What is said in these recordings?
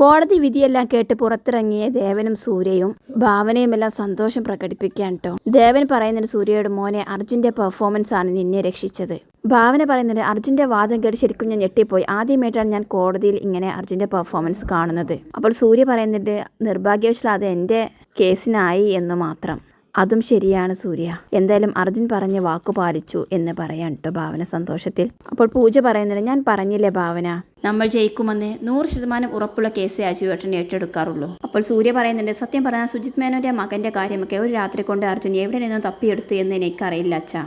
കോടതി വിധിയെല്ലാം കേട്ട് പുറത്തിറങ്ങിയ ദേവനും സൂര്യയും ഭാവനയുമെല്ലാം സന്തോഷം പ്രകടിപ്പിക്കാൻ കേട്ടോ ദേവൻ പറയുന്നത് സൂര്യയുടെ മോനെ അർജുന്റെ പെർഫോമൻസ് ആണ് നിന്നെ രക്ഷിച്ചത്. ഭാവന പറയുന്നത് അർജുന്റെ വാദം കേട്ട് ശരിക്കും ഞാൻ ഞെട്ടിപ്പോയി. ആദ്യമായിട്ടാണ് ഞാൻ കോടതിയിൽ ഇങ്ങനെ അർജുന്റെ പെർഫോമൻസ് കാണുന്നത്. അപ്പോൾ സൂര്യ പറയുന്നുണ്ട് നിർഭാഗ്യവശാൽ അത് എന്റെ കേസിനായി എന്ന് മാത്രം. അതും ശരിയാണ് സൂര്യ. എന്തായാലും അർജുൻ പറഞ്ഞ വാക്കു പാലിച്ചു എന്ന് പറയാൻ കേട്ടോ ഭാവന സന്തോഷത്തിൽ. അപ്പോൾ പൂജ പറയുന്നില്ല ഞാൻ പറഞ്ഞില്ലേ ഭാവന? നമ്മൾ ജയിക്കുമെന്ന് നൂറ് ശതമാനം ഉറപ്പുള്ള കേസേ അജുവേട്ടൻ ഏറ്റെടുക്കാറുള്ളൂ. അപ്പോൾ സൂര്യ പറയുന്നുണ്ട് സത്യം പറഞ്ഞാൽ സുജിത് മേനോന്റെ മകന്റെ കാര്യമൊക്കെ ഒരു രാത്രി കൊണ്ട് അർജുൻ എവിടെ നിന്നും തപ്പിയെടുത്തു എന്ന് എനിക്കറിയില്ല അച്ഛാ.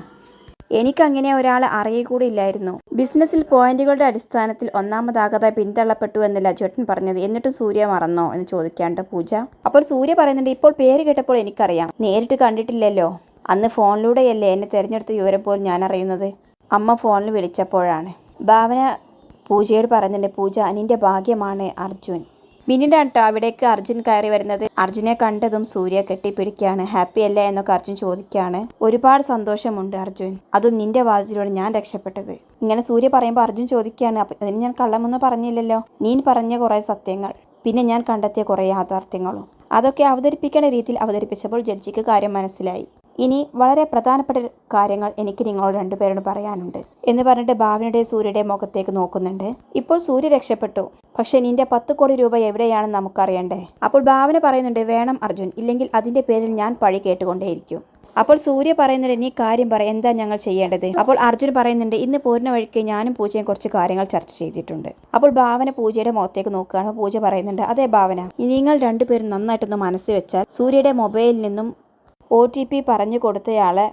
എനിക്കങ്ങനെ ഒരാളെ അറിയുകൂടിയില്ലായിരുന്നു ബിസിനസ്സിൽ പോയിന്റുകളുടെ അടിസ്ഥാനത്തിൽ ഒന്നാമതാകാതെ പിന്തള്ളപ്പെട്ടു എന്നല്ല ചേട്ടൻ പറഞ്ഞത്. എന്നിട്ടും സൂര്യ മറന്നോ എന്ന് ചോദിക്കാണ്ട് പൂജ. അപ്പോൾ സൂര്യ പറയുന്നുണ്ട് ഇപ്പോൾ പേര് കേട്ടപ്പോൾ എനിക്കറിയാം. നേരിട്ട് കണ്ടിട്ടില്ലല്ലോ. അന്ന് ഫോണിലൂടെയല്ലേ എന്നെ തിരഞ്ഞെടുത്ത വിവരം പോലും ഞാൻ അറിയുന്നത് അമ്മ ഫോണിൽ വിളിച്ചപ്പോഴാണ്. ഭാവന പൂജയോട് പറയുന്നുണ്ട് പൂജ നിന്റെ ഭാഗ്യമാണ് അർജുൻ. പിന്നീടാണ് കേട്ടോ അവിടേക്ക് അർജുൻ കയറി വരുന്നത്. അർജുനെ കണ്ടതും സൂര്യ കെട്ടിപ്പിടിക്കുകയാണ്. ഹാപ്പി അല്ലേ എന്നൊക്കെ അർജുൻ ചോദിക്കുകയാണ്. ഒരുപാട് സന്തോഷമുണ്ട് അർജുൻ. അതും നിന്റെ വാദത്തിലൂടെ ഞാൻ രക്ഷപ്പെട്ടത്. ഇങ്ങനെ സൂര്യ പറയുമ്പോൾ അർജുൻ ചോദിക്കുകയാണ് അപ്പം അതിന് ഞാൻ കള്ളമൊന്നും പറഞ്ഞില്ലല്ലോ? നീ പറഞ്ഞ കുറേ സത്യങ്ങൾ. പിന്നെ ഞാൻ കണ്ടെത്തിയ കുറേ യാഥാർത്ഥ്യങ്ങളും. അതൊക്കെ അവതരിപ്പിക്കേണ്ട രീതിയിൽ അവതരിപ്പിച്ചപ്പോൾ ജഡ്ജിക്ക് കാര്യം മനസ്സിലായി. ഇനി വളരെ പ്രധാനപ്പെട്ട കാര്യങ്ങൾ എനിക്ക് നിങ്ങളോട് രണ്ടുപേരോട് പറയാനുണ്ട്. എന്ന് പറഞ്ഞിട്ട് ഭാവനയുടെ സൂര്യയുടെ മുഖത്തേക്ക് നോക്കുന്നുണ്ട്. ഇപ്പോൾ സൂര്യ രക്ഷപ്പെട്ടു. പക്ഷെ നിന്റെ പത്ത് കോടി രൂപ എവിടെയാണെന്ന് നമുക്കറിയണ്ടേ? അപ്പോൾ ഭാവന പറയുന്നുണ്ട് വേണം അർജുൻ ഇല്ലെങ്കിൽ അതിന്റെ പേരിൽ ഞാൻ പഴി കേട്ടുകൊണ്ടേയിരിക്കും. അപ്പോൾ സൂര്യ പറയുന്നുണ്ട് നീ കാര്യം പറ എന്താ ഞങ്ങൾ ചെയ്യേണ്ടത്? അപ്പോൾ അർജുൻ പറയുന്നുണ്ട് ഇന്ന് പോരുന്ന വഴിക്ക് ഞാനും പൂജയും കുറച്ച് കാര്യങ്ങൾ ചർച്ച ചെയ്തിട്ടുണ്ട്. അപ്പോൾ ഭാവന പൂജയുടെ മുഖത്തേക്ക് നോക്കുകയാണ്. പൂജ പറയുന്നുണ്ട് അതെ ഭാവന നിങ്ങൾ രണ്ടുപേരും നന്നായിട്ടൊന്ന് മനസ്സിൽ വെച്ചാൽ സൂര്യയുടെ മൊബൈലിൽ നിന്നും ഒ ടി പി പറഞ്ഞു കൊടുത്തയാളെ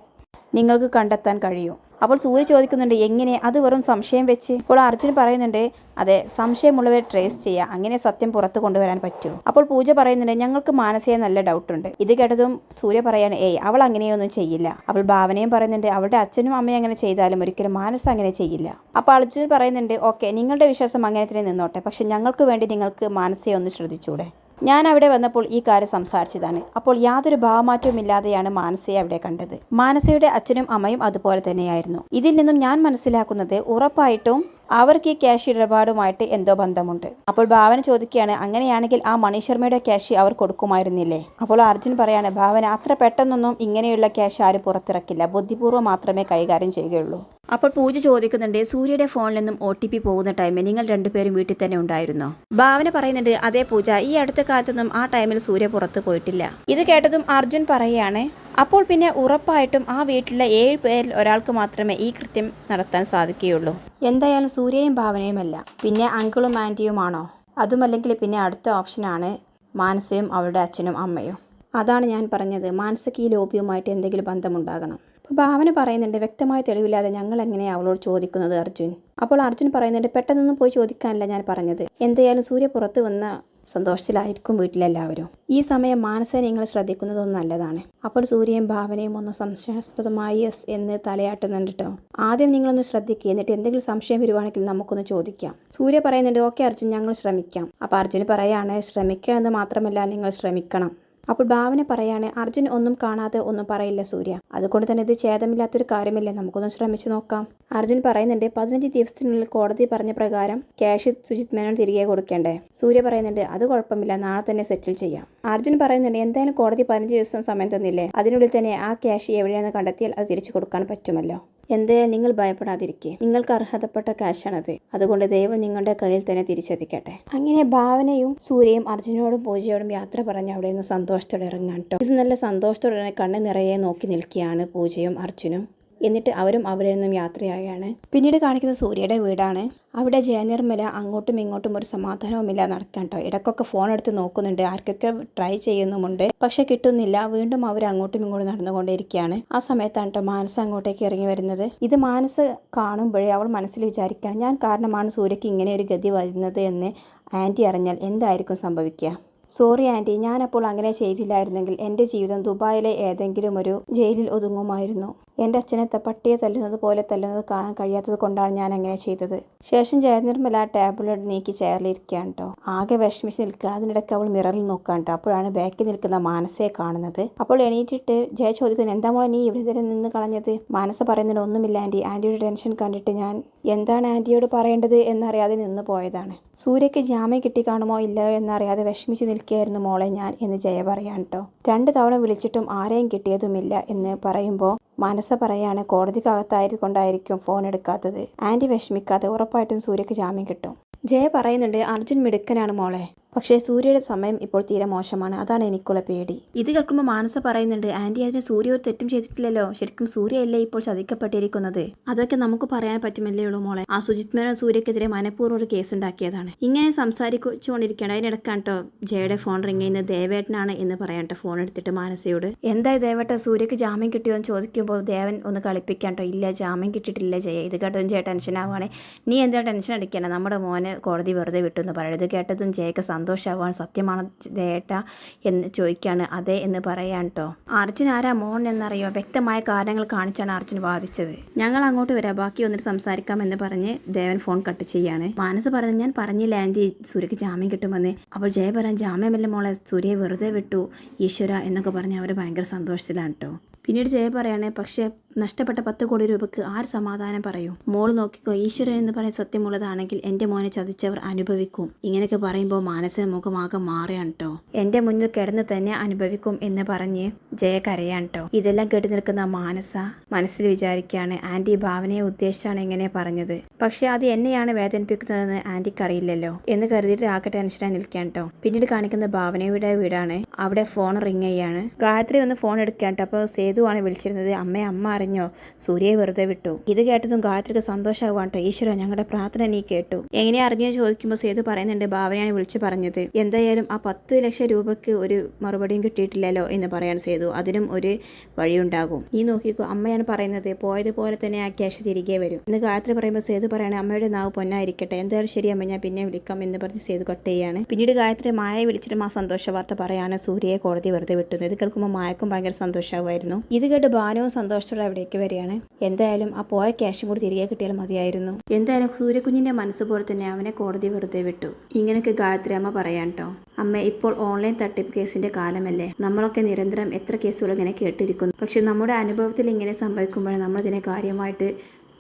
നിങ്ങൾക്ക് കണ്ടെത്താൻ കഴിയും. അപ്പോൾ സൂര്യ ചോദിക്കുന്നുണ്ട് എങ്ങനെ? അത് വെറും സംശയം വെച്ച്? അപ്പോൾ അർജുൻ പറയുന്നുണ്ട് അതെ സംശയമുള്ളവരെ ട്രേസ് ചെയ്യുക അങ്ങനെ സത്യം പുറത്തു കൊണ്ടുവരാൻ പറ്റൂ. അപ്പോൾ പൂജ പറയുന്നുണ്ട് ഞങ്ങൾക്ക് മാനസിക നല്ല ഡൗട്ടുണ്ട് ഇത് കേട്ടതും സൂര്യ പറയാണ് ഏയ് അവൾ അങ്ങനെയൊന്നും ചെയ്യില്ല. അപ്പോൾ ഭാവനയും പറയുന്നുണ്ട് അവളുടെ അച്ഛനും അമ്മയും അങ്ങനെ ചെയ്താലും ഒരിക്കലും മാനസ അങ്ങനെ ചെയ്യില്ല. അപ്പോൾ അർജുൻ പറയുന്നുണ്ട് ഓക്കെ നിങ്ങളുടെ വിശ്വാസം അങ്ങനെ തന്നെ നിന്നോട്ടെ. പക്ഷെ ഞങ്ങൾക്ക് വേണ്ടി നിങ്ങൾക്ക് മാനസയെ ഒന്ന് ശ്രദ്ധിച്ചൂടെ? ഞാൻ അവിടെ വന്നപ്പോൾ ഈ കാര്യം സംസാരിച്ചതാണ്. അപ്പോൾ യാതൊരു ഭാവമാറ്റവും ഇല്ലാതെയാണ് മാനസയെ അവിടെ കണ്ടത്. മാനസയുടെ അച്ഛനും അമ്മയും അതുപോലെ തന്നെയായിരുന്നു. ഇതിൽ നിന്നും ഞാൻ മനസ്സിലാക്കുന്നത് ഉറപ്പായിട്ടും അവർക്ക് ഈ ക്യാഷ് ഇടപാടുമായിട്ട് എന്തോ ബന്ധമുണ്ട്. അപ്പോൾ ഭാവന ചോദിക്കുകയാണ് അങ്ങനെയാണെങ്കിൽ ആ മണി ശർമ്മയുടെ ക്യാഷ് അവർ കൊടുക്കുമായിരുന്നില്ലേ? അപ്പോൾ അർജുൻ പറയാണ് ഭാവന അത്ര പെട്ടെന്നൊന്നും ഇങ്ങനെയുള്ള ക്യാഷ് ആരും പുറത്തിറക്കില്ല. ബുദ്ധിപൂർവം മാത്രമേ കൈകാര്യം ചെയ്യുകയുള്ളൂ. അപ്പോൾ പൂജ ചോദിക്കുന്നുണ്ട് സൂര്യയുടെ ഫോണിൽ നിന്നും ഒ ടി പി പോകുന്ന ടൈമിൽ നിങ്ങൾ രണ്ടുപേരും വീട്ടിൽ തന്നെ ഉണ്ടായിരുന്നോ? ഭാവന പറയുന്നുണ്ട് അതേ പൂജ ഈ അടുത്ത കാലത്തൊന്നും ആ ടൈമിൽ സൂര്യ പുറത്ത് പോയിട്ടില്ല. ഇത് കേട്ടതും അർജുൻ പറയുകയാണ് അപ്പോൾ പിന്നെ ഉറപ്പായിട്ടും ആ വീട്ടിലെ ഏഴ് പേരിൽ ഒരാൾക്ക് മാത്രമേ ഈ കൃത്യം നടത്താൻ സാധിക്കുകയുള്ളൂ. എന്തായാലും സൂര്യയും ഭാവനയുമല്ല പിന്നെ അങ്കിളും ആന്റിയുമാണോ അതുമല്ലെങ്കിൽ പിന്നെ അടുത്ത ഓപ്ഷനാണ് മാനസയും അവളുടെ അച്ഛനും അമ്മയും. അതാണ് ഞാൻ പറഞ്ഞത് മാനസയ്ക്ക് ഈ ലോബിയുമായിട്ട് എന്തെങ്കിലും ബന്ധമുണ്ടാകണം. അപ്പോൾ ഭാവന പറയുന്നുണ്ട് വ്യക്തമായ തെളിവില്ലാതെ ഞങ്ങൾ എങ്ങനെയാണ് അവളോട് ചോദിക്കുന്നത് അർജുൻ? അപ്പോൾ അർജുൻ പറയുന്നുണ്ട് പെട്ടെന്നൊന്നും പോയി ചോദിക്കാനല്ല ഞാൻ പറഞ്ഞത്. എന്തായാലും സൂര്യ പുറത്ത് വന്ന സന്തോഷത്തിലായിരിക്കും വീട്ടിലെല്ലാവരും. ഈ സമയം മാനസയെ നിങ്ങൾ ശ്രദ്ധിക്കുന്നതൊന്നും നല്ലതാണ്. അപ്പോൾ സൂര്യയും ഭാവനയും ഒന്ന് സംശയാസ്പദമായി എസ് എന്ന് തലയാട്ടുന്നുണ്ട് കേട്ടോ ആദ്യം നിങ്ങളൊന്ന് ശ്രദ്ധിക്കുക എന്നിട്ട് എന്തെങ്കിലും സംശയം വരുവാണെങ്കിൽ നമുക്കൊന്ന് ചോദിക്കാം. സൂര്യ പറയുന്നുണ്ട് ഓക്കെ അർജുൻ ഞങ്ങൾ ശ്രമിക്കാം. അപ്പോൾ അർജുൻ പറയാണ് ശ്രമിക്കുക എന്ന് മാത്രമല്ല നിങ്ങൾ ശ്രമിക്കണം. അപ്പോൾ ഭാവന പറയാണ് അർജുൻ ഒന്നും കാണാതെ ഒന്നും പറയില്ല സൂര്യ. അതുകൊണ്ട് തന്നെ ഇത് ഛേദമില്ലാത്തൊരു കാര്യമല്ലേ? നമുക്കൊന്ന് ശ്രമിച്ചു നോക്കാം. അർജുൻ പറയുന്നുണ്ട് പതിനഞ്ച് ദിവസത്തിനുള്ളിൽ കോടതി പറഞ്ഞ പ്രകാരം ക്യാഷ് സുജിത് മേനോൻ തിരികെ കൊടുക്കേണ്ടേ? സൂര്യ പറയുന്നുണ്ട് അത് കുഴപ്പമില്ല നാളെ തന്നെ സെറ്റിൽ ചെയ്യാം. അർജുൻ പറയുന്നുണ്ട് എന്തായാലും കോടതി പതിനഞ്ച് ദിവസം സമയം തന്നില്ലേ? അതിനുള്ളിൽ തന്നെ ആ ക്യാഷ് എവിടെയാണെന്ന് കണ്ടെത്തിയാൽ അത് തിരിച്ചു കൊടുക്കാൻ പറ്റുമല്ലോ. എന്തായാലും നിങ്ങൾ ഭയപ്പെടാതിരിക്കുക നിങ്ങൾക്ക് അർഹതപ്പെട്ട ക്യാഷാണത് അതുകൊണ്ട് ദൈവം നിങ്ങളുടെ കയ്യിൽ തന്നെ തിരിച്ചെത്തിക്കട്ടെ. അങ്ങനെ ഭാവനയും സൂര്യയും അർജുനോടും പൂജയോടും യാത്ര പറഞ്ഞ് അവിടെ നിന്ന് സന്തോഷത്തോടെ ഇറങ്ങാൻ കേട്ടോ ഇത് നല്ല സന്തോഷത്തോടെ കണ്ണ് നിറയെ നോക്കി നിൽക്കുകയാണ് പൂജയും അർജുനും. എന്നിട്ട് അവരും അവിടെ നിന്നും യാത്രയായാണ്. പിന്നീട് കാണിക്കുന്നത് സൂര്യയുടെ വീടാണ്. അവിടെ ജയനിർമ്മല അങ്ങോട്ടും ഇങ്ങോട്ടും ഒരു സമാധാനവുമില്ല നടക്കാൻ കേട്ടോ ഇടയ്ക്കൊക്കെ ഫോൺ എടുത്ത് നോക്കുന്നുണ്ട്. ആർക്കൊക്കെ ട്രൈ ചെയ്യുന്നുമുണ്ട്. പക്ഷെ കിട്ടുന്നില്ല. വീണ്ടും അവർ അങ്ങോട്ടും ഇങ്ങോട്ടും നടന്നുകൊണ്ടേയിരിക്കുകയാണ്. ആ സമയത്താണ് കേട്ടോ മാനസ അങ്ങോട്ടേക്ക് ഇറങ്ങി വരുന്നത്. ഇത് മാനസ് കാണുമ്പോഴേ അവൾ മനസ്സിൽ വിചാരിക്കുകയാണ് ഞാൻ കാരണമാണ് സൂര്യക്ക് ഇങ്ങനെ ഒരു ഗതി വരുന്നത് എന്ന് ആന്റി അറിഞ്ഞാൽ എന്തായിരിക്കും സംഭവിക്കുക? സോറി ആന്റി ഞാനപ്പോൾ അങ്ങനെ ചെയ്തില്ലായിരുന്നെങ്കിൽ എന്റെ ജീവിതം ദുബായിലെ ഏതെങ്കിലും ഒരു ജയിലിൽ ഒതുങ്ങുമായിരുന്നു. എന്റെ അച്ഛനെ പട്ടിയെ തല്ലുന്നത് പോലെ തല്ലുന്നത് കാണാൻ കഴിയാത്തത് കൊണ്ടാണ് ഞാൻ അങ്ങനെ ചെയ്തത്. ശേഷം ജയനിർമ്മല ടാബ്ലറ്റ് നീക്കി ചേർന്നിരിക്കുകയാണ് കേട്ടോ ആകെ വിഷമിച്ച് നിൽക്കുകയാണ്. അതിനിടയ്ക്ക് അവൾ മിററിൽ നോക്കുകയാണ് കേട്ടോ അപ്പോഴാണ് ബാക്കി നിൽക്കുന്ന മാനസയെ കാണുന്നത്. അപ്പോൾ എണീറ്റിട്ട് ജയ ചോദിക്കുന്നത് എന്താ മോളെ നീ ഇവിടെ നിന്ന് കളഞ്ഞത്? മാനസ പറയുന്നത് ഒന്നുമില്ല ആന്റി ആന്റിയുടെ ടെൻഷൻ കണ്ടിട്ട് ഞാൻ എന്താണ് ആന്റിയോട് പറയേണ്ടത്? എന്നറിയാതെ നിന്ന് പോയതാണ്. സൂര്യയ്ക്ക് ജാമ്യം കിട്ടി കാണുമോ ഇല്ലയോ എന്നറിയാതെ വിഷമിച്ച് നിൽക്കുകയായിരുന്നു മോളെ ഞാൻ എന്ന് ജയ പറയാൻ കേട്ടോ രണ്ട് തവണ വിളിച്ചിട്ടും ആരെയും കിട്ടിയതുമില്ല എന്ന് പറയുമ്പോൾ മനസ്സ പറയാണ് കോടതിക്കകത്തായതുകൊണ്ടായിരിക്കും ഫോൺ എടുക്കാത്തത്. ആന്റി വിഷമിക്കാതെ ഉറപ്പായിട്ടും സൂര്യക്ക് ജാമ്യം കിട്ടും. ജയ പറയുന്നുണ്ട് അർജുൻ മിടുക്കനാണ് മോളെ. പക്ഷേ സൂര്യയുടെ സമയം ഇപ്പോൾ തീരെ മോശമാണ്. അതാണ് എനിക്കുള്ള പേടി. ഇത് കേൾക്കുമ്പോൾ മാനസ പറയുന്നുണ്ട് ആന്റി അതിന് സൂര്യ ഒരു തെറ്റും ചെയ്തിട്ടില്ലല്ലോ. ശരിക്കും സൂര്യയല്ലേ ഇപ്പോൾ ചതിക്കപ്പെട്ടിരിക്കുന്നത്? അതൊക്കെ നമുക്ക് പറയാൻ പറ്റുമല്ലേ ഉള്ളൂ മോളെ. ആ സുജിത് മേനോൻ സൂര്യക്കെതിരെ മനഃപൂർവം ഒരു കേസ് ഉണ്ടാക്കിയതാണ്. ഇങ്ങനെ സംസാരിച്ചുകൊണ്ടിരിക്കുകയാണ്. അതിനിടക്കാണ് കേട്ടോ ജയയുടെ ഫോൺ റിങ് ചെയ്യുന്നത്. ദേവേട്ടനാണ് എന്ന് പറയാൻ കേട്ടോ ഫോൺ എടുത്തിട്ട് മാനസയോട്. എന്തായി ദേവേട്ട സൂര്യക്ക് ജാമ്യം കിട്ടിയോ എന്ന് ചോദിക്കുമ്പോൾ ദേവൻ ഒന്ന് കളിപ്പിക്കാൻ കേട്ടോ ഇല്ല ജാമ്യം കിട്ടിയിട്ടില്ല ജയ. ഇത് കേട്ടതും ജയ ടെൻഷൻ ആവുകയാണെ നീ എന്താ ടെൻഷൻ അടിക്കണേ നമ്മുടെ മോനെ കോടതി വെറുതെ വിട്ടു എന്ന് പറയുന്നത് കേട്ടതും ജയക്ക് സന്തോഷമാവാൻ സത്യമാണ് ദേട്ട എന്ന് ചോദിക്കുകയാണ് അതെ എന്ന് പറയാൻ കേട്ടോ അർജുൻ ആരാ മോൻ എന്നറിയോ വ്യക്തമായ കാരണങ്ങൾ കാണിച്ചാണ് അർജുൻ വാദിച്ചത്. ഞങ്ങൾ അങ്ങോട്ട് വരാം. ബാക്കി വന്നിട്ട് സംസാരിക്കാം എന്ന് പറഞ്ഞ് ദേവൻ ഫോൺ കട്ട് ചെയ്യാണ്. മാനസ് പറഞ്ഞു ഞാൻ പറഞ്ഞില്ല ആന്റി. സൂര്യക്ക് ജാമ്യം കിട്ടുമെന്ന്. അപ്പോൾ ജയ പറയാൻ ജാമ്യമല്ല മോളെ? സൂര്യയെ വെറുതെ വിട്ടു ഈശ്വര എന്നൊക്കെ പറഞ്ഞ് അവർ ഭയങ്കര സന്തോഷത്തിലാണ് കേട്ടോ പിന്നീട് ജയ പറയണേ പക്ഷേ നഷ്ടപ്പെട്ട പത്ത് കോടി രൂപയ്ക്ക് ആര് സമാധാനം പറയൂ? മോൾ നോക്കിക്കോ ഈശ്വരൻ എന്ന് പറയാൻ സത്യമുള്ളതാണെങ്കിൽ എന്റെ മോനെ ചതിച്ചവർ അനുഭവിക്കും. ഇങ്ങനെയൊക്കെ പറയുമ്പോൾ മാനസിക മുഖമാകെ മാറിയാണ് കേട്ടോ എന്റെ മുന്നിൽ കിടന്ന് തന്നെ അനുഭവിക്കും എന്ന് പറഞ്ഞ് ജയ കരയാണ് കേട്ടോ ഇതെല്ലാം കേട്ട് നിൽക്കുന്ന മാനസ മനസ്സിൽ വിചാരിക്കുകയാണ് ആന്റി ഭാവനയെ ഉദ്ദേശിച്ചാണ് ഇങ്ങനെ പറഞ്ഞത്. പക്ഷേ അത് എന്നെയാണ് വേദനിപ്പിക്കുന്നതെന്ന് ആന്റിക്ക് അറിയില്ലല്ലോ എന്ന് കരുതിയിട്ട് ആകെ ടെൻഷനായി നിൽക്കാൻ കേട്ടോ പിന്നീട് കാണിക്കുന്ന ഭാവനയുടെ വീടാണ്. അവിടെ ഫോൺ റിങ് ചെയ്യാണ്. ഗായത്രി ഒന്ന് ഫോൺ എടുക്കാൻ കേട്ടോ അപ്പോൾ സേതുവാണ് വിളിച്ചിരുന്നത്. അമ്മ അമ്മ അറിഞ്ഞോ? സൂര്യയെ വെറുതെ വിട്ടു. ഇത് കേട്ടതും ഗായത്രിക്ക് സന്തോഷമാവാൻ കേട്ടോ ഈശ്വര ഞങ്ങളുടെ പ്രാർത്ഥന നീ കേട്ടു. എങ്ങനെ അറിഞ്ഞെന്ന് ചോദിക്കുമ്പോൾ സേതു പറയുന്നുണ്ട് ഭാവനയാണ് വിളിച്ചു പറഞ്ഞത്. എന്തായാലും ആ പത്ത് ലക്ഷം രൂപയ്ക്ക് ഒരു മറുപടിയും കിട്ടിയിട്ടില്ലല്ലോ എന്ന് പറയാൻ സേതു. അതിനും ഒരു വഴിയുണ്ടാകും. നീ നോക്കിക്കോ അമ്മയാണ് പറയുന്നത്. പോയതുപോലെ തന്നെ ആ ക്യാഷ് തിരികെ വരും. ഇന്ന് ഗായത്രി പറയുമ്പോൾ സേതു പറയണേ അമ്മയുടെ നാവ് പൊന്നായിരിക്കട്ടെ. എന്തായാലും ശരി അമ്മ ഞാൻ പിന്നെ വിളിക്കാം എന്ന് പറഞ്ഞ് സേതു കട്ട് പിന്നീട് ഗായത്രി മായയെ വിളിച്ചിട്ട് ആ സന്തോഷ വാർത്ത പറയാണ്. സൂര്യയെ കോടതി വെറുതെ വിട്ടുന്നത് ഇത് കേൾക്കുമ്പോൾ മായക്കും ഭയങ്കര സന്തോഷമായിരുന്നു ഇത് കേട്ട് ഭാനുവും സന്തോഷത്തോടെ അവിടേക്ക് വരികയാണ്. എന്തായാലും ആ പോയ ക്യാഷും കൂടി തിരികെ കിട്ടിയാൽ മതിയായിരുന്നു. എന്തായാലും സൂര്യകുഞ്ഞിന്റെ മനസ്സ് പോലെ തന്നെ അവനെ കോടതി വെറുതെ വിട്ടു. ഇങ്ങനെയൊക്കെ ഗായത്രി അമ്മ പറയാൻ കേട്ടോ അമ്മ ഇപ്പോൾ ഓൺലൈൻ തട്ടിപ്പ് കേസിന്റെ കാലമല്ലേ. നമ്മളൊക്കെ നിരന്തരം എത്ര കേസുകൾ ഇങ്ങനെ കേട്ടിരിക്കുന്നു. പക്ഷെ നമ്മുടെ അനുഭവത്തിൽ ഇങ്ങനെ സംഭവിക്കുമ്പോൾ നമ്മളിതിനെ കാര്യമായിട്ട്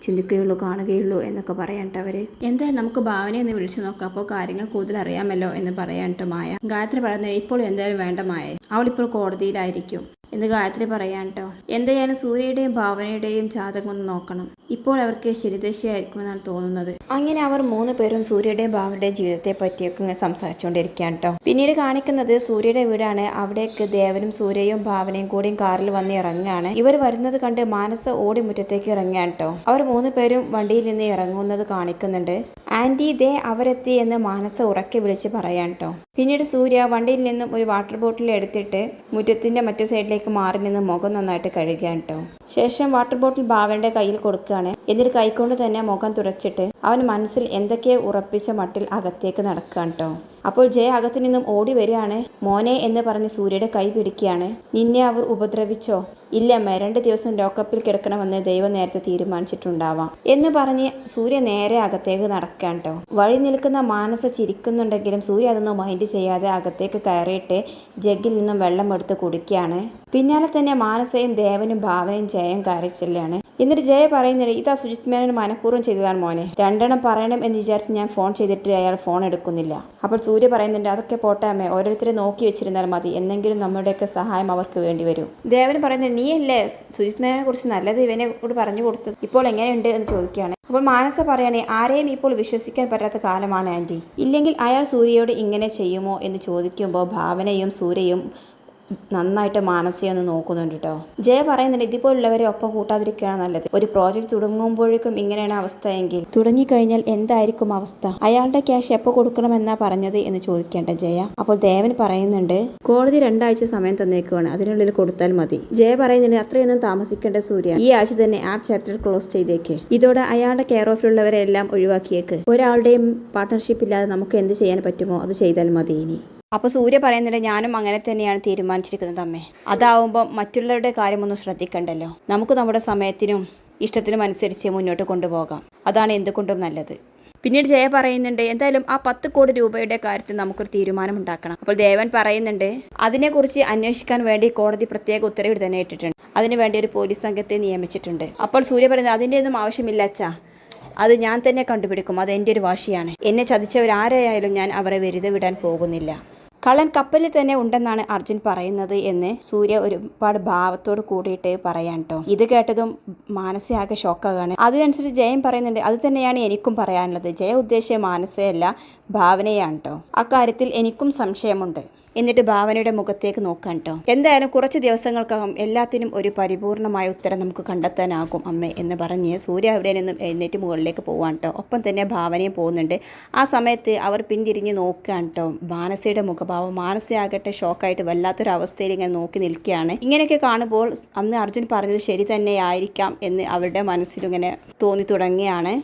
ചിന്തിക്കുകയുള്ളൂ കാണുകയുള്ളൂ എന്നൊക്കെ പറയാനിട്ട് അവർ. എന്തായാലും നമുക്ക് ഭാവനയെ ഒന്ന് വിളിച്ചു നോക്കാം. അപ്പോൾ കാര്യങ്ങൾ കൂടുതൽ അറിയാമല്ലോ എന്ന് പറയാനിട്ട് മായ. ഗായത്രി പറയുന്നത് ഇപ്പോൾ എന്തായാലും വേണ്ട മായ. അവളിപ്പോൾ കോടതിയിലായിരിക്കും. എന്ന് ഗായത്രി പറയാൻ കേട്ടോ എന്തായാലും സൂര്യയുടെയും ഭാവനയുടെയും ജാതകം ഒന്ന് നോക്കണം. ഇപ്പോൾ അവർക്ക് ശരിദശയായിരിക്കുമെന്നാണ് തോന്നുന്നത്. അങ്ങനെ അവർ മൂന്ന് പേരും സൂര്യയുടെയും ഭാവനയുടെയും ജീവിതത്തെ പറ്റിയൊക്കെ ഇങ്ങനെ സംസാരിച്ചുകൊണ്ടിരിക്കുകയാണ് കേട്ടോ പിന്നീട് കാണിക്കുന്നത് സൂര്യയുടെ വീടാണ്. അവിടേക്ക് ദേവനും സൂര്യയും ഭാവനയും കൂടിയും കാറിൽ വന്ന് ഇറങ്ങുകയാണ്. ഇവർ വരുന്നത് കണ്ട് മാനസ ഓടി മുറ്റത്തേക്ക് ഇറങ്ങുകയാണ് കേട്ടോ അവർ മൂന്ന് പേരും വണ്ടിയിൽ നിന്ന് ഇറങ്ങുന്നത് കാണിക്കുന്നുണ്ട്. ആന്റി ദേ അവരെത്തി എന്ന് മാനസ ഉറക്കെ വിളിച്ച് പറയാൻ കേട്ടോ പിന്നീട് സൂര്യ വണ്ടിയിൽ നിന്നും ഒരു വാട്ടർ ബോട്ടിൽ എടുത്തിട്ട് മുറ്റത്തിന്റെ മറ്റു സൈഡിലേക്ക് മാറി നിന്ന് മുഖം നന്നായിട്ട് കഴുകാൻ കേട്ടോ ശേഷം വാട്ടർ ബോട്ടിൽ ഭാവനയുടെ കയ്യിൽ കൊടുക്കുകയാണ്. എന്നിട്ട് കൈകൊണ്ട് തന്നെ മുഖം തുടച്ചിട്ട് അവൻ മനസ്സിൽ എന്തൊക്കെയോ ഉറപ്പിച്ച മട്ടിൽ അകത്തേക്ക് നടക്കുകയാണ് കേട്ടോ അപ്പോൾ ജയ അകത്തു നിന്നും ഓടി വരികയാണ്. മോനെ എന്ന് പറഞ്ഞ് സൂര്യയുടെ കൈ പിടിക്കുകയാണ്. നിന്നെ അവർ ഉപദ്രവിച്ചോ? ഇല്ല അമ്മ. രണ്ട് ദിവസം ലോക്കപ്പിൽ കിടക്കണമെന്ന് ദൈവം നേരത്തെ തീരുമാനിച്ചിട്ടുണ്ടാവാം. എന്ന് പറഞ്ഞ് സൂര്യ നേരെ അകത്തേക്ക് നടക്കാൻ വഴി നിൽക്കുന്ന മാനസ ചിരിക്കുന്നുണ്ടെങ്കിലും സൂര്യ അതൊന്നും മൈൻഡ് ചെയ്യാതെ അകത്തേക്ക് കയറിയിട്ട് ജഗ്ഗിൽ നിന്നും വെള്ളം എടുത്ത് കുടിക്കുകയാണ്. പിന്നാലെ തന്നെ മാനസയും ദേവനും ഭാവനയും ജയം കയറിച്ചെല്ലാണ് എന്നിട്ട് ജയ പറയുന്നത് ഇതാ സുജിത് മേനോൻ മനഃപൂർവം ചെയ്തതാണ് മോനെ. രണ്ടെണ്ണം പറയണം എന്ന് വിചാരിച്ച് ഞാൻ ഫോൺ ചെയ്തിട്ട് അയാൾ ഫോൺ എടുക്കുന്നില്ല. അപ്പോൾ സൂര്യ പറയുന്നുണ്ട് അതൊക്കെ പോട്ടെ അമ്മേ ഓരോരുത്തരെ നോക്കി വെച്ചിരുന്നാൽ മതി. എന്തെങ്കിലും നമ്മുടെയൊക്കെ സഹായം അവർക്ക് വേണ്ടി വരും. ദേവൻ പറയുന്നത് നീയല്ലേ സുജിത് മേനോനെ കുറിച്ച് നല്ലത് ഇവനെ കൂടി പറഞ്ഞു കൊടുത്തത്? ഇപ്പോൾ എങ്ങനെയുണ്ട്? എന്ന് ചോദിക്കുകയാണ്. അപ്പോൾ മാനസ പറയണേ ആരെയും ഇപ്പോൾ വിശ്വസിക്കാൻ പറ്റാത്ത കാലമാണ് ആന്റി. ഇല്ലെങ്കിൽ അയാൾ സൂര്യയോട് ഇങ്ങനെ ചെയ്യുമോ? എന്ന് ചോദിക്കുമ്പോൾ ഭാവനയും സൂര്യയും നന്നായിട്ട് മാനസികം ഒന്ന് നോക്കുന്നുണ്ട് കേട്ടോ ജയ പറയുന്നുണ്ട് ഇതുപോലുള്ളവരെ ഒപ്പം കൂട്ടാതിരിക്കുകയാണ് നല്ലത്. ഒരു പ്രോജക്റ്റ് തുടങ്ങുമ്പോഴേക്കും ഇങ്ങനെയാണ് അവസ്ഥ എങ്കിൽ. തുടങ്ങിക്കഴിഞ്ഞാൽ എന്തായിരിക്കും അവസ്ഥ? അയാളുടെ ക്യാഷ് എപ്പോൾ കൊടുക്കണമെന്നാ പറഞ്ഞത് എന്ന് ചോദിക്കേണ്ട ജയ. അപ്പോൾ ദേവൻ പറയുന്നുണ്ട് കോടതി രണ്ടാഴ്ച സമയം തന്നേക്കുവാണ്. അതിനുള്ളിൽ കൊടുത്താൽ മതി. ജയ പറയുന്നുണ്ട് അത്രയൊന്നും താമസിക്കേണ്ട സൂര്യ. ഈ ആഴ്ച തന്നെ ആപ്പ് ചാപ്റ്റർ ക്ലോസ് ചെയ്തേക്ക്. ഇതോടെ അയാളുടെ കെയർ ഓഫിലുള്ളവരെ എല്ലാം ഒഴിവാക്കിയേക്ക്. ഒരാളുടെയും പാർട്ട്ണർഷിപ്പ് ഇല്ലാതെ നമുക്ക് എന്ത് ചെയ്യാൻ പറ്റുമോ? അത് ചെയ്താൽ മതി ഇനി. അപ്പോൾ സൂര്യ പറയുന്നുണ്ട് ഞാനും അങ്ങനെ തന്നെയാണ് തീരുമാനിച്ചിരിക്കുന്നത് അമ്മേ. അതാവുമ്പോൾ മറ്റുള്ളവരുടെ കാര്യമൊന്നും ശ്രദ്ധിക്കണ്ടല്ലോ. നമുക്ക് നമ്മുടെ സമയത്തിനും ഇഷ്ടത്തിനും അനുസരിച്ച് മുന്നോട്ട് കൊണ്ടുപോകാം. അതാണ് എന്തുകൊണ്ടും നല്ലത്. പിന്നീട് ജയ പറയുന്നുണ്ട് എന്തായാലും ആ പത്ത് കോടി രൂപയുടെ കാര്യത്തിൽ നമുക്കൊരു തീരുമാനം ഉണ്ടാക്കണം. അപ്പോൾ ദേവൻ പറയുന്നുണ്ട് അതിനെക്കുറിച്ച് അന്വേഷിക്കാൻ വേണ്ടി കോടതി പ്രത്യേക ഉത്തരവ് തന്നെ ഇട്ടിട്ടുണ്ട്. അതിനുവേണ്ടി ഒരു പോലീസ് സംഘത്തെ നിയമിച്ചിട്ടുണ്ട്. അപ്പോൾ സൂര്യ പറയുന്നത് അതിന്റെ ഒന്നും ആവശ്യമില്ല അച്ഛാ. അത് ഞാൻ തന്നെ കണ്ടുപിടിക്കും. അത് എന്റെ ഒരു വാശിയാണ്. എന്നെ ചതിച്ചവരാരെയായാലും ഞാൻ അവരെ വെറുതെ വിടാൻ പോകുന്നില്ല. കള്ളൻ കപ്പലിൽ തന്നെ ഉണ്ടെന്നാണ് അർജുൻ പറയുന്നത് എന്ന് സൂര്യ ഒരുപാട് ഭാവത്തോട് കൂടിയിട്ട് പറയാൻ കേട്ടോ ഇത് കേട്ടതും മാനസയാകെ ഷോക്കാകാണ് അതിനനുസരിച്ച് ജയൻ പറയുന്നുണ്ട്. അത് തന്നെയാണ് എനിക്കും പറയാനുള്ളത്. ജയ ഉദ്ദേശിച്ച മാനസയല്ല ഭാവനയാണ് കേട്ടോ അക്കാര്യത്തിൽ എനിക്കും സംശയമുണ്ട്. എന്നിട്ട് ഭാവനയുടെ മുഖത്തേക്ക് നോക്കാൻ കേട്ടോ എന്തായാലും കുറച്ച് ദിവസങ്ങൾക്കകം എല്ലാത്തിനും ഒരു പരിപൂർണമായ ഉത്തരം നമുക്ക് കണ്ടെത്താനാകും അമ്മേ എന്ന് പറഞ്ഞ് സൂര്യ അവിടെ നിന്നും എഴുന്നേറ്റ് മുകളിലേക്ക് പോവാൻ കേട്ടോ ഒപ്പം തന്നെ ഭാവനയും പോകുന്നുണ്ട്. ആ സമയത്ത് അവർ പിന്തിരിഞ്ഞ് നോക്കാൻ കേട്ടോ മാനസയുടെ മുഖഭാവം മാനസയാകട്ടെ ഷോക്കായിട്ട് വല്ലാത്തൊരു അവസ്ഥയിൽ ഇങ്ങനെ നോക്കി നിൽക്കുകയാണ്. ഇങ്ങനെയൊക്കെ കാണുമ്പോൾ അന്ന് അർജുൻ പറഞ്ഞത് ശരി തന്നെയായിരിക്കാം എന്ന് അവരുടെ മനസ്സിലിങ്ങനെ തോന്നി തുടങ്ങിയാണ്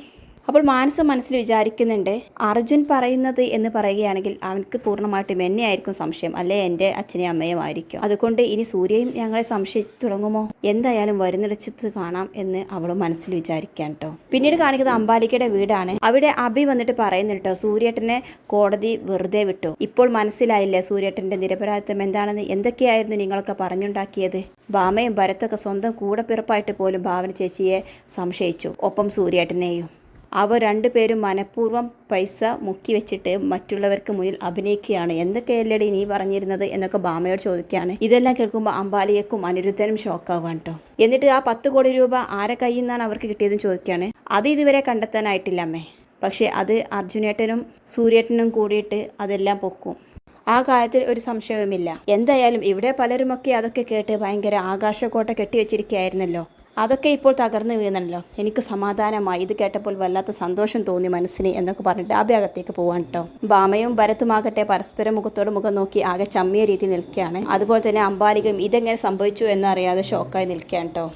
അപ്പോൾ മാനസ മനസ്സിൽ വിചാരിക്കുന്നുണ്ട് അർജുൻ പറയുന്നത് എന്ന് പറയുകയാണെങ്കിൽ അവനക്ക് പൂർണമായിട്ടും എന്നെ ആയിരിക്കും സംശയം. അല്ലെ? എന്റെ അച്ഛനെയും അമ്മയും ആയിരിക്കും. അതുകൊണ്ട് ഇനി സൂര്യയും ഞങ്ങളെ സംശയിച്ചു തുടങ്ങുമോ? എന്തായാലും വരുന്നിടച്ചത് കാണാം എന്ന് അവൾ മനസ്സിൽ വിചാരിക്കാൻ കേട്ടോ പിന്നീട് കാണിക്കുന്നത് അംബാലിക്കയുടെ വീടാണ്. അവിടെ അഭി വന്നിട്ട് പറയുന്നുണ്ട് കേട്ടോ സൂര്യേട്ടനെ കോടതി വെറുതെ വിട്ടു. ഇപ്പോൾ മനസ്സിലായില്ലേ സൂര്യേട്ടന്റെ നിരപരാധിത്വം എന്താണെന്ന്? എന്തൊക്കെയായിരുന്നു നിങ്ങളൊക്കെ പറഞ്ഞുണ്ടാക്കിയത്? ഭാമയും ഭരത്തൊക്കെ സ്വന്തം കൂടപ്പിറപ്പായിട്ട് പോലും ഭാവന ചേച്ചിയെ സംശയിച്ചു. ഒപ്പം സൂര്യേട്ടനെയും. അവർ രണ്ടുപേരും മനഃപൂർവം പൈസ മുക്കി വെച്ചിട്ട് മറ്റുള്ളവർക്ക് മുന്നിൽ അഭിനയിക്കുകയാണ്. എന്തൊക്കെയല്ലേടി നീ പറഞ്ഞിരുന്നത് എന്നൊക്കെ ബാമയോട് ചോദിക്കുകയാണ്. ഇതെല്ലാം കേൾക്കുമ്പോൾ അംബാലിയക്കും അനിരുദ്ധനും ഷോക്കാവാൻ കേട്ടോ എന്നിട്ട് ആ പത്ത് കോടി രൂപ ആരെ കയ്യിൽ നിന്നാണ് അവർക്ക് കിട്ടിയതെന്ന് ചോദിക്കുകയാണ്. അത് ഇതുവരെ കണ്ടെത്താനായിട്ടില്ല അമ്മേ. പക്ഷേ അത് അർജുനേട്ടനും സൂര്യേട്ടനും കൂടിയിട്ട് അതെല്ലാം പൊക്കും. ആ കാര്യത്തിൽ ഒരു സംശയവുമില്ല. എന്തായാലും ഇവിടെ പലരുമൊക്കെ അതൊക്കെ കേട്ട് ഭയങ്കര ആകാശക്കോട്ട കെട്ടിവെച്ചിരിക്കുകയായിരുന്നല്ലോ. അതൊക്കെ ഇപ്പോൾ തകർന്നു വീണല്ലോ എനിക്ക് സമാധാനമായി. ഇത് കേട്ടപ്പോൾ വല്ലാത്ത സന്തോഷം തോന്നി മനസ്സിന് എന്നൊക്കെ പറഞ്ഞിട്ട് ആ ഭാഗത്തേക്ക് പോവാൻ കേട്ടോ ബാമയും ഭരത്തുമാകട്ടെ പരസ്പരം മുഖത്തോട് മുഖം നോക്കി ആകെ ചമ്മിയ രീതി നിൽക്കുകയാണ്. അതുപോലെ തന്നെ അമ്പാലികയും ഇതെങ്ങനെ സംഭവിച്ചു എന്നറിയാതെ ഷോക്കായി നിൽക്കുകയാണ് കേട്ടോ